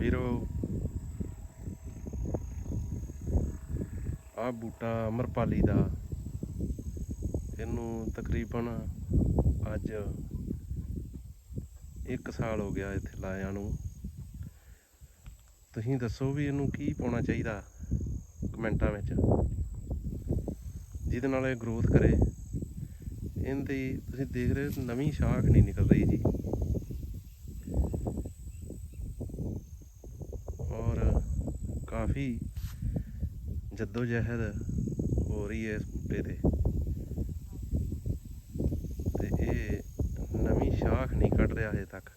ਵੀਰੋ। ਆ ਬੂਟਾ ਅਮਰਪਾਲੀ ਦਾ। ਇਹਨੂੰ ਤਕਰੀਬਨ ਅੱਜ 1 ਸਾਲ ਹੋ ਗਿਆ ਇੱਥੇ ਲਾਇਆ ਨੂੰ। ਤੁਸੀਂ ਦੱਸੋ ਵੀ ਇਹਨੂੰ ਕੀ ਪਾਉਣਾ ਚਾਹੀਦਾ ਕਮੈਂਟਾਂ ਵਿੱਚ। ਜਿਹਦੇ ਨਾਲ ਇਹ ਗਰੋਥ ਕਰੇ। ਇਹਦੀ ਤੁਸੀਂ ਦੇਖ ਰਹੇ ਹੋ ਨਵੀਂ ਸ਼ਾਖ ਨਹੀਂ ਨਿਕਲ ਰਹੀ ਜੀ ਔਰ ਕਾਫੀ ਜੱਦੋ ਜਹਿਦ ਹੋ ਰਹੀ ਹੈ ਇਸ ਬੂਟੇ ਤੇ। ਤੇ ਇਹ ਨਵੀਂ ਸ਼ਾਖ ਨਹੀਂ ਕੱਢ ਰਿਹਾ ਹਜੇ ਤੱਕ।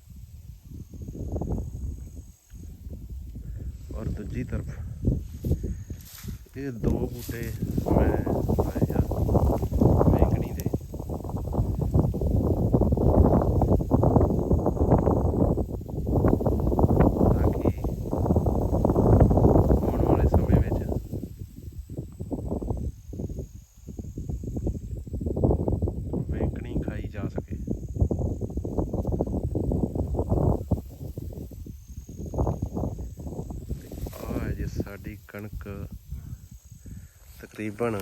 ਔਰ ਦੂਜੀ ਤਰਫ ਇਹ ਦੋ ਬੂਟੇ ਮੈਂ ਲਾਏ ਆ ਵੇਖਣੀ ਦੇ ਤਾਂ ਕਿ ਆਉਣ ਵਾਲੇ ਸਮੇਂ ਵਿੱਚ ਵੇਖਣੀ ਖਾਈ ਜਾ ਸਕੇ ਆ ਹੈ ਜੀ ਸਾਡੀ ਕਣਕ ਤਕਰੀਬਨ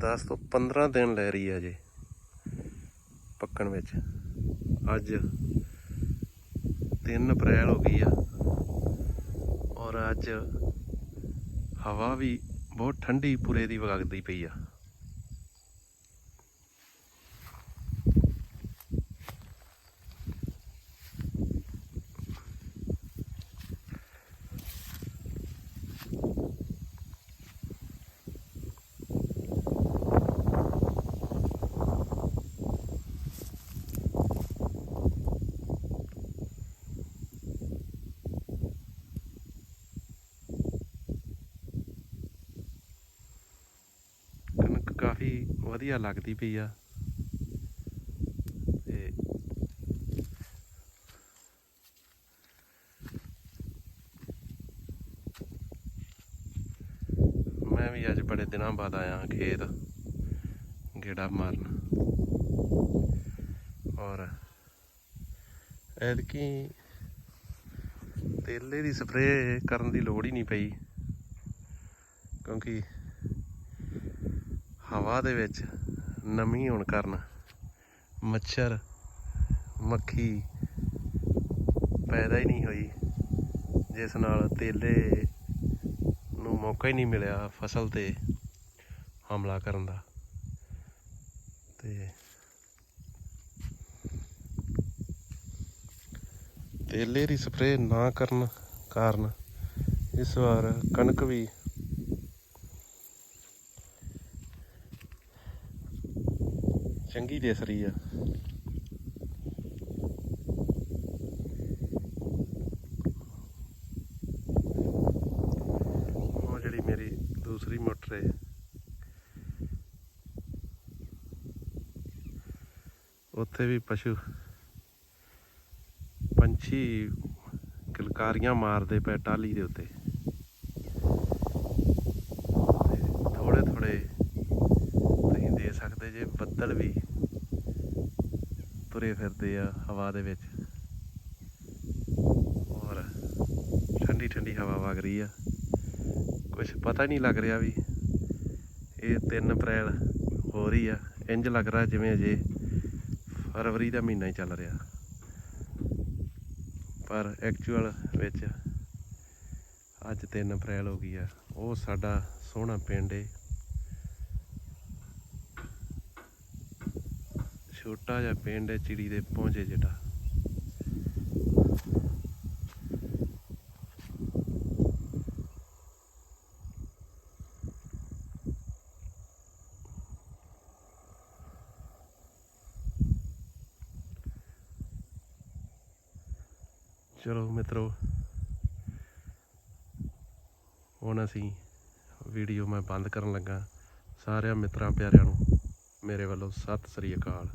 ਦਸ ਤੋਂ 15 ਦਿਨ ਲੈ ਰਹੀ ਹੈ ਜੀ ਪੱਕਣ ਵਿੱਚ। ਅੱਜ 3 ਅਪ੍ਰੈਲ ਹੋ ਗਈ ਆ ਔਰ ਅੱਜ ਹਵਾ ਵੀ ਬਹੁਤ ਠੰਡੀ ਪੂਰੇ ਦੀ ਵਗਦੀ ਪਈ ਆ ਕਣਕ ਕਾਫੀ ਵਧੀਆ ਲੱਗਦੀ ਪਈ ਆ। ਤੇ ਮੈਂ ਵੀ ਅੱਜ ਬੜੇ ਦਿਨਾਂ ਬਾਅਦ ਆਇਆ ਖੇਤ, ਗੇੜਾ ਮਾਰਨ। ਔਰ ਐਤਕੀ ਤੇਲੇ ਦੀ ਸਪਰੇਅ ਕਰਨ ਦੀ ਲੋੜ ਹੀ ਨਹੀਂ ਪਈ, ਕਿਉਂਕਿ ਹਵਾ ਦੇ ਵਿੱਚ ਨਮੀ ਹੋਣ ਕਾਰਨ ਮੱਛਰ, ਮੱਖੀ ਪੈਦਾ ਹੀ ਨਹੀਂ ਹੋਈ, ਜਿਸ ਨਾਲ ਤੇਲੇ ਨੂੰ ਮੌਕਾ ਹੀ ਨਹੀਂ ਮਿਲਿਆ ਫਸਲ ਤੇ ਹਮਲਾ ਕਰਨ ਦਾ। ਤੇ ਤੇਲੇ ਦੀ ਸਪਰੇਅ ਨਾ ਕਰਨ ਕਾਰਨ ਇਸ ਵਾਰ ਕਣਕ ਵੀ ਚੰਗੀ ਦਿਸ ਰਹੀ ਆ। ਉਹ ਜਿਹੜੀ ਮੇਰੀ ਦੂਸਰੀ ਮੋਟਰ ਹੈ। ਉੱਥੇ ਵੀ ਪਸ਼ੂ ਪੰਛੀ ਕਿਲਕਾਰੀਆਂ ਮਾਰਦੇ ਪਏ ਟਾਲੀ ਦੇ ਉੱਤੇ ਥੋੜੇ ਥੋੜੇ ਤੁਸੀਂ ਦੇ ਸਕਦੇ ਜੇ ਬੱਦਲ ਵੀ ਤੁਰੇ ਫਿਰਦੇ ਆ ਹਵਾ ਦੇ ਵਿੱਚ। ਔਰ ਠੰਡੀ ਠੰਡੀ ਹਵਾ ਵਗ ਰਹੀ ਆ। ਕੁਝ ਪਤਾ ਹੀ ਨਹੀਂ ਲੱਗ ਰਿਹਾ ਵੀ ਇਹ 3 ਅਪ੍ਰੈਲ ਹੋ ਰਹੀ ਆ। ਇੰਜ ਲੱਗ ਰਿਹਾ ਜਿਵੇਂ ਅਜੇ ਫਰਵਰੀ ਦਾ ਮਹੀਨਾ ਹੀ ਚੱਲ ਰਿਹਾ। ਪਰ ਐਕਚੁਅਲ ਵਿੱਚ ਅੱਜ 3 ਅਪ੍ਰੈਲ ਹੋ ਗਈ ਆ। ਉਹ ਸਾਡਾ ਸੋਹਣਾ ਪਿੰਡ ਏ। ਛੋਟਾ ਜਿਹਾ ਪਿੰਡ ਹੈ ਚਿੜੀ ਦੇ ਪਹੁੰਚੇ ਜਿਹੜਾ ਚਲੋ ਮਿੱਤਰੋ, ਹੁਣ ਅਸੀਂ ਵੀਡੀਓ ਮੈਂ ਬੰਦ ਕਰਨ ਲੱਗਾ। ਸਾਰਿਆਂ ਮਿੱਤਰਾਂ ਪਿਆਰਿਆਂ ਨੂੰ ਮੇਰੇ ਵੱਲੋਂ ਸਤਿ ਸ੍ਰੀ ਅਕਾਲ।